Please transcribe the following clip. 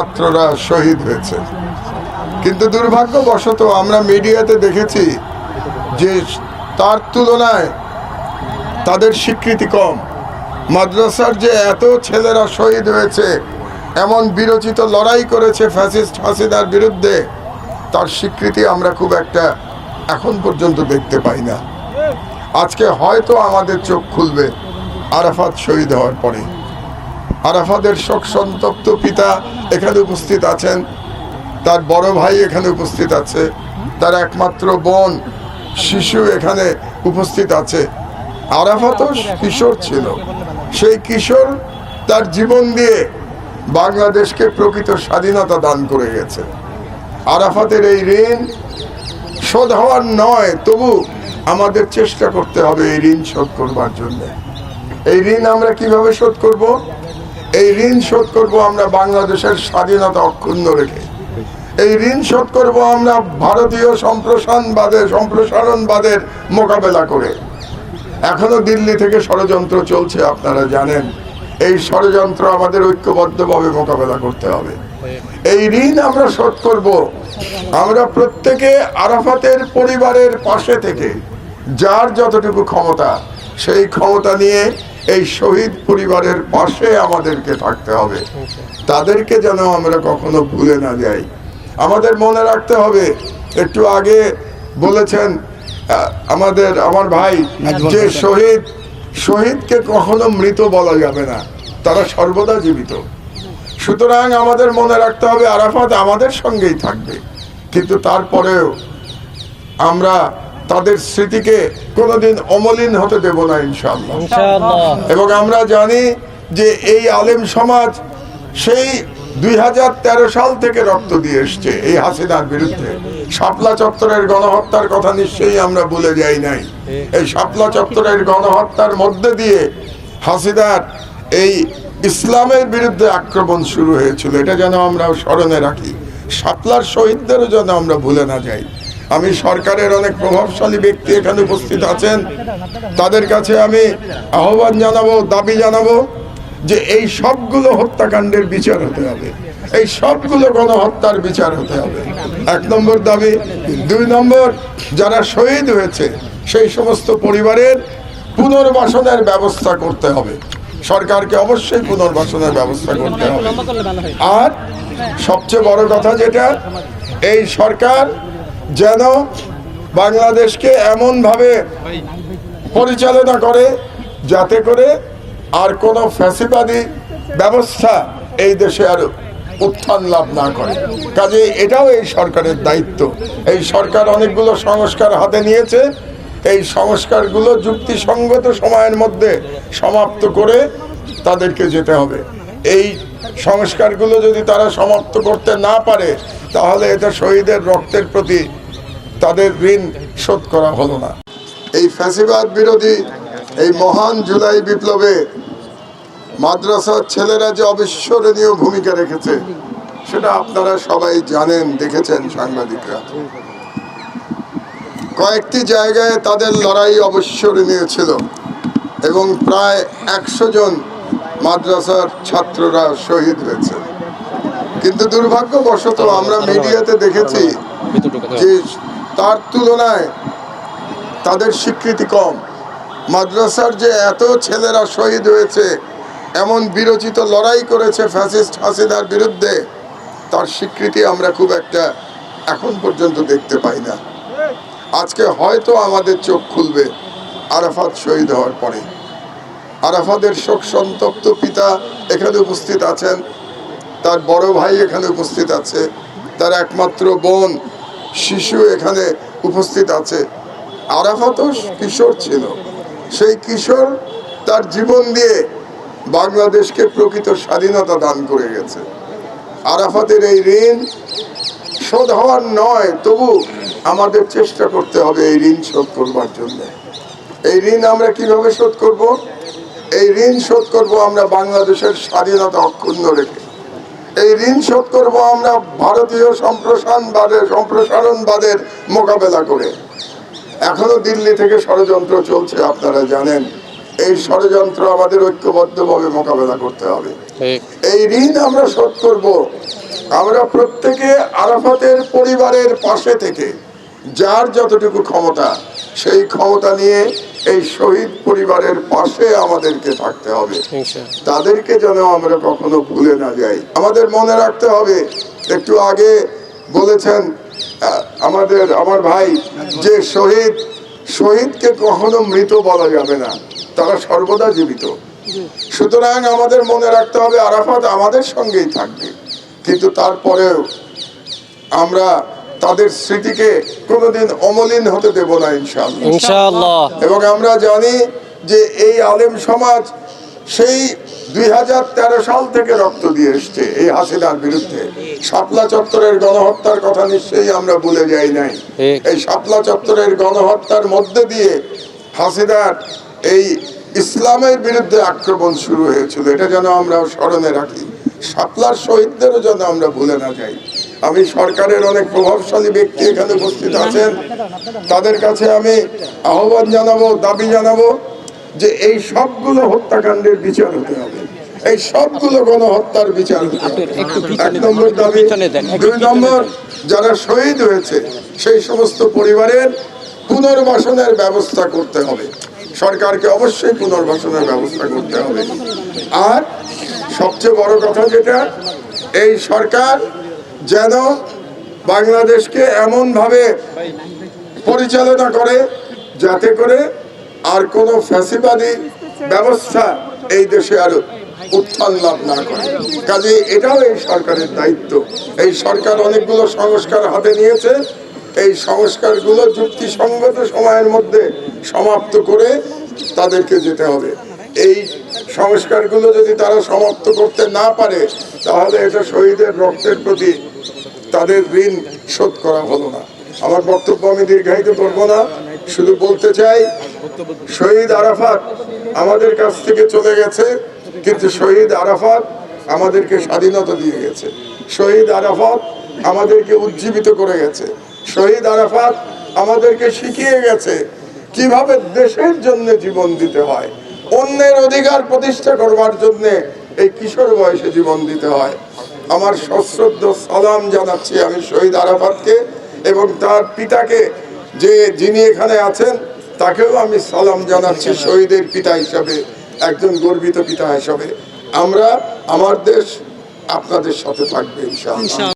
ছাত্ররা শহীদ হয়েছে। কিন্তু দুর্ভাগ্যবশত আমরা মিডিয়াতে দেখেছি যে তার তুলনায় তাদের স্বীকৃতি কম। মাদ্রাসার যে এত ছেলেরা শহীদ হয়েছে, এমন বিরোচিত লড়াই করেছে ফ্যাসিস্ট হাসিনার বিরুদ্ধে, তার স্বীকৃতি আমরা খুব একটা এখন পর্যন্ত দেখতে পাই না। আজকে হয়তো আমাদের চোখ খুলবে আরাফাত শহীদ হওয়ার পরে। আরাফাদের শোক সন্তপ্ত পিতা এখানে উপস্থিত আছেন। তার বড় ভাই এখানে উপস্থিত আছে। তার একমাত্র বোন, শিশু এখানে উপস্থিত আছে। আরাফাতও কিশোর ছিল। সেই কিশোর তার জীবন দিয়ে বাংলাদেশকে প্রকৃত স্বাধীনতা দান করে গেছে। আরাফাতের এই ঋণ শোধ হওয়ার নয়, তবু আমাদের চেষ্টা করতে হবে এই ঋণ শোধ করবার জন্য। এই ঋণ আমরা কীভাবে শোধ করব? এই ঋণ শোধ করব আমরা বাংলাদেশের স্বাধীনতা অক্ষুণ্ণ রেখে। এই ঋণ শোধ করব আমরা ভারতীয় সম্প্রসারণবাদের সম্প্রসারণবাদের মোকাবেলা করে। এখনও দিল্লি থেকে ষড়যন্ত্র চলছে, আপনারা জানেন। এই ষড়যন্ত্র আমাদের ঐক্যবদ্ধভাবে মোকাবেলা করতে হবে। এই ঋণ আমরা শোধ করব। আমরা প্রত্যেকে আরাফাতের পরিবারের পাশে থেকে, যার যতটুকু ক্ষমতা, সেই ক্ষমতা নিয়ে এই শহীদ পরিবারের পাশে আমাদেরকে থাকতে হবে। তাদেরকে যেন আমরা কখনো ভুলে না যাই। আমাদের মনে রাখতে হবে একটু আগে বলেছেন আমাদের আমার ভাই যে শহীদ শহীদকে কখনো মৃত বলা যাবে না। তারা সর্বদা জীবিত। সুতরাং আমাদের মনে রাখতে হবে আরাফাত আমাদের সঙ্গেই থাকবে। কিন্তু তারপরেও আমরা তাদের স্মৃতিকে কোনোদিন অমলিন হতে দেব না ইনশাআল্লাহ। এবং আমরা জানি যে এই আলেম সমাজ সেই দুই হাজার তেরো সাল থেকে রক্ত দিয়ে এসছে এই হাসিনার বিরুদ্ধে। শাপলা চত্বরের গণহত্যার কথা নিশ্চয়ই আমরা ভুলে যাই নাই। এই শাপলা চত্বরের গণহত্যার মধ্যে দিয়ে হাসিনার এই ইসলামের বিরুদ্ধে আক্রমণ শুরু হয়েছিল। এটা যেন আমরা স্মরণে রাখি। শাপলার শহীদদেরও যেন আমরা ভুলে না যাই। আমি সরকারের অনেক প্রভাবশালী ব্যক্তি এখানে উপস্থিত আছেন। তাদের কাছে আমি আহ্বান জানাব, দাবি জানাব যে এই সবগুলো হত্যাকাণ্ডের বিচার হতে হবে। এই সবগুলো গণহত্যার বিচার হতে হবে। এক নম্বর দাবি। দুই নম্বর, যারা শহীদ হয়েছে, সেই সমস্ত পরিবারের পুনর্বাসনের ব্যবস্থা করতে হবে। সরকারকে অবশ্যই পুনর্বাসনের ব্যবস্থা করতে হবে। আর সবচেয়ে বড় কথা যেটা, এই সরকার যেন বাংলাদেশকে এমনভাবে পরিচালনা করে যাতে করে আর কোনো ফ্যাসিবাদী ব্যবস্থা এই দেশে আর উত্থান লাভ না করে। কাজে এটাও এই সরকারের দায়িত্ব। এই সরকার অনেকগুলো সংস্কার হাতে নিয়েছে। এই সংস্কারগুলো যুক্তিসঙ্গত সময়ের মধ্যে সমাপ্ত করে তাদেরকে যেতে হবে। এই সংস্কারগুলো যদি তারা সমাপ্ত করতে না পারে, তাহলে এটা শহীদের রক্তের প্রতি তাদের ঋণ শোধ করা হলো না। এই ফ্যাসিবাদ বিরোধী এই মহান জুলাই বিপ্লবে মাদ্রাসার ছেলেরা যে অবিস্মরণীয় ভূমিকা রেখেছে সেটা আপনারা সবাই জানেন দেখেছেন সাংবাদিকরা। কয়েকটি জায়গায় তাদের লড়াই অবিস্মরণীয় ছিল এবং প্রায় একশো জন মাদ্রাসার ছাত্ররা শহীদ হয়েছে। কিন্তু দুর্ভাগ্যবশত আমরা মিডিয়াতে দেখেছি যে তার তুলনায় তাদের স্বীকৃতি কম। মাদ্রাসার যে এত ছেলেরা শহীদ হয়েছে, এমন বিরোচিত লড়াই করেছে ফ্যাসিস্ট হাসিনার বিরুদ্ধে, তার স্বীকৃতি আমরা খুব একটা এখন পর্যন্ত দেখতে পাই না। আজকে হয়তো আমাদের চোখ খুলবে আরাফাত শহীদ হওয়ার পরে। আরাফাদের শোক সন্তপ্ত পিতা এখানে উপস্থিত আছেন, তার বড় ভাই এখানে উপস্থিত আছে, তার একমাত্র বোন শিশু এখানে উপস্থিত আছে। আরাফাতও কিশোর ছিল। সেই কিশোর তার জীবন দিয়ে বাংলাদেশকে প্রকৃত স্বাধীনতা দান করে গেছে। আরাফাতের এই ঋণ শোধ হওয়ার নয়, তবু আমাদের চেষ্টা করতে হবে এই ঋণ শোধ করবার জন্য। এই ঋণ আমরা কীভাবে শোধ করব? এই ঋণ শোধ করব আমরা বাংলাদেশের স্বাধীনতা অক্ষুণ্ণ রেখে। এই ঋণ শোধ করব আমরা ভারতীয় সম্প্রসারণবাদের সম্প্রসারণবাদের মোকাবেলা করে। এখনও দিল্লি থেকে ষড়যন্ত্র চলছে আপনারা জানেন। এই ষড়যন্ত্র আমাদের ঐক্যবদ্ধভাবে মোকাবেলা করতে হবে। এই ঋণ আমরা শোধ করব। আমরা প্রত্যেকে আরাফাতের পরিবারের পাশে থেকে যার যতটুকু ক্ষমতা সেই ক্ষমতা নিয়ে এই শহীদ পরিবারের পাশে আমাদেরকে থাকতে হবে। তাদেরকে যেন আমরা কখনো ভুলে না যাই। আমাদের মনে রাখতে হবে একটু আগে বলেছেন আমাদের আমার ভাই যে শহীদ শহীদকে কখনো মৃত বলা যাবে না। তারা সর্বদা জীবিত। সুতরাং আমাদের মনে রাখতে হবে আরাফাত আমাদের সঙ্গেই থাকবে। কিন্তু তারপরেও আমরা তাদের স্মৃতিকে কোনোদিন অমলিন হতে দেব না ইনশাআল্লাহ। এবং আমরা জানি যে এই আলেম সমাজ সেই দুই হাজার তেরো সাল থেকে রক্ত দিয়ে এসছে এই হাসিনার বিরুদ্ধে। শাপলা চত্বরের গণহত্যার কথা নিশ্চয়ই আমরা ভুলে যাই নাই। এই শাপলা চত্বরের গণহত্যার মধ্যে দিয়ে হাসিনার এই ইসলামের বিরুদ্ধে আক্রমণ শুরু হয়েছিল। এটা যেন আমরা স্মরণে রাখি। শাপলার শহীদদেরও যেন আমরা ভুলে না যাই। আমি সরকারের অনেক প্রভাবশালী ব্যক্তি এখানে উপস্থিত আছেন। তাদের কাছে আমি আহ্বান জানাব দাবি জানাব যে এই সবগুলো হত্যাকাণ্ডের বিচার হতে হবে। এই সবগুলো গণহত্যার বিচার এক নম্বর দাবি দুই নম্বর যারা শহীদ হয়েছে সেই সমস্ত পরিবারের পুনর্বাসনের ব্যবস্থা করতে হবে। সরকারকে অবশ্যই পুনর্বাসনের ব্যবস্থা করতে হবে। আর সবচেয়ে বড় কথা যেটা এই সরকার যেন বাংলাদেশকে এমনভাবে পরিচালনা করে যাতে করে আর কোনো ফ্যাসিবাদী ব্যবস্থা এই দেশে আর উত্থান লাভ না করে। কাজে এটাও এই সরকারের দায়িত্ব। এই সরকার অনেকগুলো সংস্কার হাতে নিয়েছে। এই সংস্কারগুলো যুক্তিসঙ্গত সময়ের মধ্যে সমাপ্ত করে তাদেরকে যেতে হবে। এই সংস্কারগুলো যদি তারা সমাপ্ত করতে না পারে, তাহলে এটা শহীদের রক্তের প্রতি তাদের ঋণ শোধ করা হলো না। আমার বক্তব্য আমি দীর্ঘায়িত করব না, শুধু বলতে চাই, শহীদ আরাফাত আমাদের কাছ থেকে চলে গেছে, কিন্তু শহীদ আরাফাত আমাদেরকে স্বাধীনতা দিয়ে গেছে। শহীদ আরাফাত আমাদেরকে উজ্জীবিত করে গেছে। শহীদ আরাফাত আমাদেরকে শিখিয়ে গেছে কীভাবে দেশের জন্য জীবন দিতে হয়। অন্যের অধিকার প্রতিষ্ঠা করবার জন্য এই কিশোর বয়সে জীবন দিতে হয়। আমার সশ্রদ্ধ সালাম জানাচ্ছি আমি শহীদ আরাফাতকে এবং তার পিতাকে যে যিনি এখানে আছেন, তাকেও আমি সালাম জানাচ্ছি শহীদের পিতা হিসাবে, একজন গর্বিত পিতা হিসাবে। আমরা, আমার দেশ আপনাদের সাথে থাকবে